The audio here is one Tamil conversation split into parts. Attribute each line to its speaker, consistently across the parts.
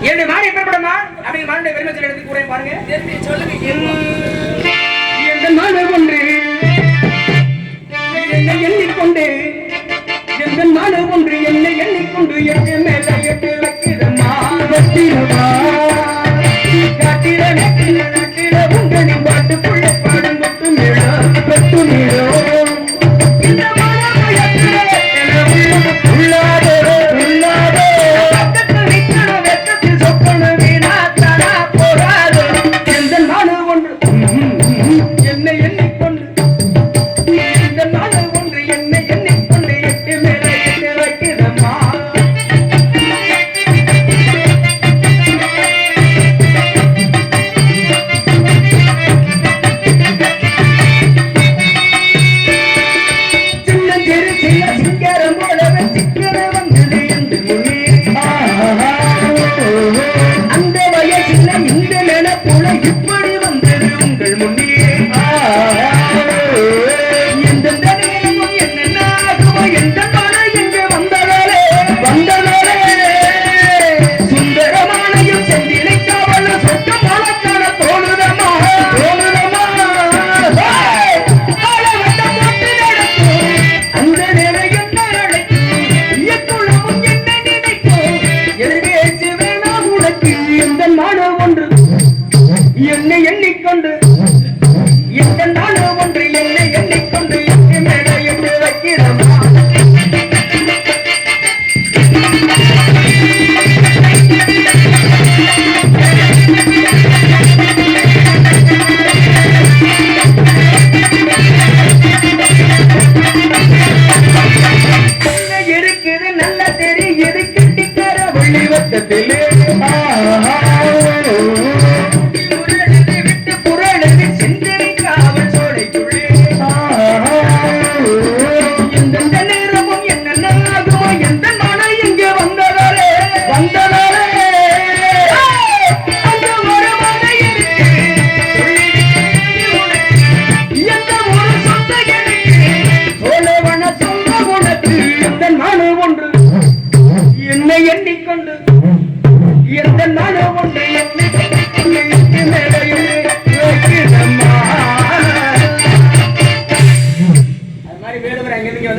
Speaker 1: என்னுடைய மாடு எப்படிப்பட்ட மான் அப்படிங்கிற மானுடைய பெருமை சில இடத்துக்கு கூட பாருங்க எந்த என்னை எண்ணிக்கொண்டு. எந்த நாடு ஒன்று என்னை எண்ணிக்கொண்டு எட்டு மேல எட்டு வைக்கிறமா என்ன நல்ல தெரியுது கிட்டிக்கார வள்ளி வட்டத்தில்?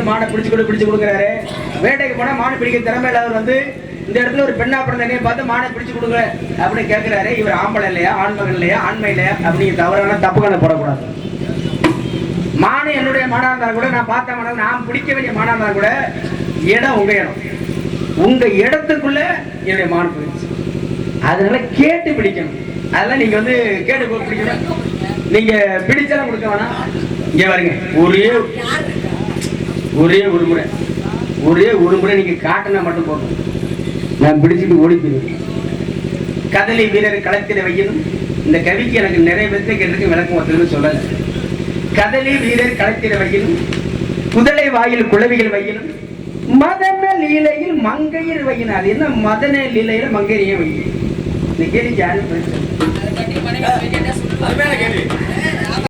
Speaker 1: மாடை பிடிச்சு கொடு பிடிச்சு கொடுக்குறாரு. வேட்டைக்கு போனா மாடு பிடிக்க திறமை இல்லாதவர் வந்து இந்த இடத்துல ஒரு பெண்ணா பிறந்தனே பார்த்து மானை பிடிச்சு கொடுங்க அப்படின்னு கேட்கிறாரு இவர் ஆம்பளை இல்லையா ஆண்மகன் இல்லையா ஆண்மை இல்லையா அப்படின்னு தவறான தப்பு கணக்கு போடக்கூடாது. மானை என்னுடைய மானா இருந்தா கூட நான் பார்த்த மாடா நான் பிடிக்க வேண்டிய மானா இருந்தா கூட இடம் உங்க இடம். உங்க இடத்துக்குள்ள என்னுடைய மான் போயிடுச்சு. அதனால கேட்டு பிடிக்கணும். அதெல்லாம் நீங்க வந்து கேட்டு போய் பிடிக்கணும். நீங்க பிடிச்சாலும் கொடுக்க வேணாம். இங்க பாருங்க ஒரே ஒரே ஒரு முறை. ஒரே ஒரு முறை நீங்க காட்டினா மட்டும் போடணும் நான் பிடிச்சிட்டு ஓடி போயிருவேன் கதலி வீரர் களத்திட வையணும் இந்த கவிக்கு எனக்கு நிறைய பேருக்கு கேட்டிருக்கு விளக்கம் ஒருத்தருக்கு சொல்லல. கதலி வீரர் களத்திட வையணும் குதலை வாயில் குளவிகள் வையணும் மதன லீலையில் மங்கையர் வையணும் அது என்ன மதன லீலையில மங்கையரையே வையணும் இந்த கேள்விக்கு யாரும்